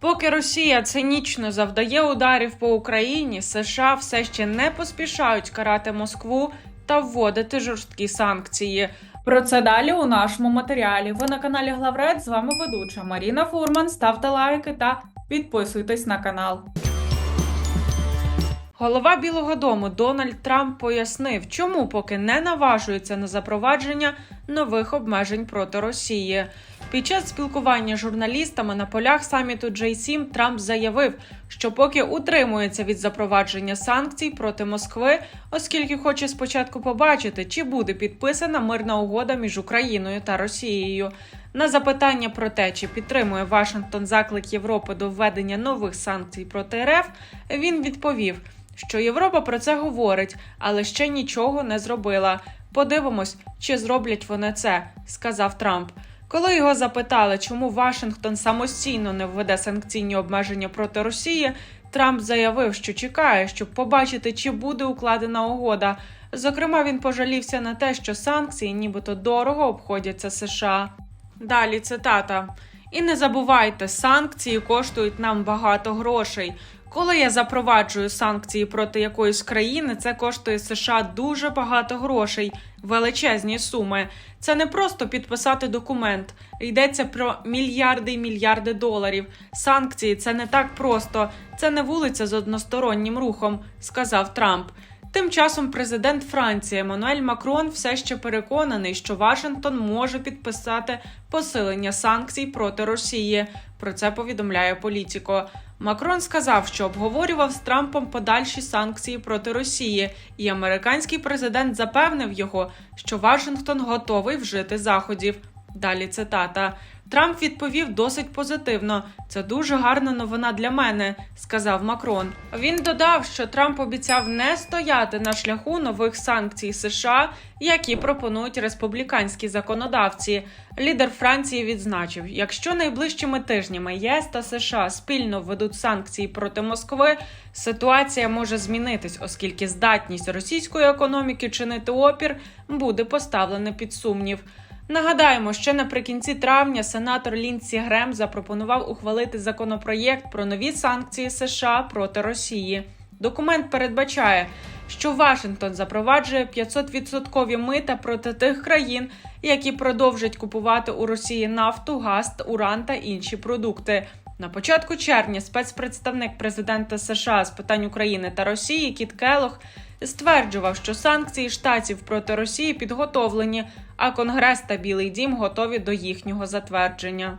Поки Росія цинічно завдає ударів по Україні, США все ще не поспішають карати Москву та вводити жорсткі санкції. Про це далі у нашому матеріалі. Ви на каналі Главред. З вами ведуча Маріна Фурман. Ставте лайки та підписуйтесь на канал. Голова Білого Дому Дональд Трамп пояснив, чому поки не наважується на запровадження нових обмежень проти Росії. Під час спілкування з журналістами на полях саміту J7 Трамп заявив, що поки утримується від запровадження санкцій проти Москви, оскільки хоче спочатку побачити, чи буде підписана мирна угода між Україною та Росією. На запитання про те, чи підтримує Вашингтон заклик Європи до введення нових санкцій проти РФ, він відповів, що Європа про це говорить, але ще нічого не зробила. Подивимось, чи зроблять вони це, сказав Трамп. Коли його запитали, чому Вашингтон самостійно не введе санкційні обмеження проти Росії, Трамп заявив, що чекає, щоб побачити, чи буде укладена угода. Зокрема, він пожалівся на те, що санкції, нібито дорого обходяться США. Далі цитата. І не забувайте, санкції коштують нам багато грошей. Коли я запроваджую санкції проти якоїсь країни, це коштує США дуже багато грошей, величезні суми. Це не просто підписати документ. Йдеться про мільярди і мільярди доларів. Санкції це не так просто. Це не вулиця з одностороннім рухом, сказав Трамп. Тим часом президент Франції Еммануель Макрон все ще переконаний, що Вашингтон може підписати посилення санкцій проти Росії. Про це повідомляє Політіко. Макрон сказав, що обговорював з Трампом подальші санкції проти Росії, і американський президент запевнив його, що Вашингтон готовий вжити заходів. Далі цитата. Трамп відповів досить позитивно. Це дуже гарна новина для мене, сказав Макрон. Він додав, що Трамп обіцяв не стояти на шляху нових санкцій США, які пропонують республіканські законодавці. Лідер Франції відзначив: якщо найближчими тижнями ЄС та США спільно введуть санкції проти Москви, ситуація може змінитись, оскільки здатність російської економіки чинити опір буде поставлена під сумнів. Нагадаємо, ще наприкінці травня сенатор Лінсі Грем запропонував ухвалити законопроєкт про нові санкції США проти Росії. Документ передбачає, що Вашингтон запроваджує 500% мита проти тих країн, які продовжать купувати у Росії нафту, газ, уран та інші продукти. На початку червня спецпредставник президента США з питань України та Росії Кіт Келох стверджував, що санкції штатів проти Росії підготовлені, а Конгрес та Білий Дім готові до їхнього затвердження.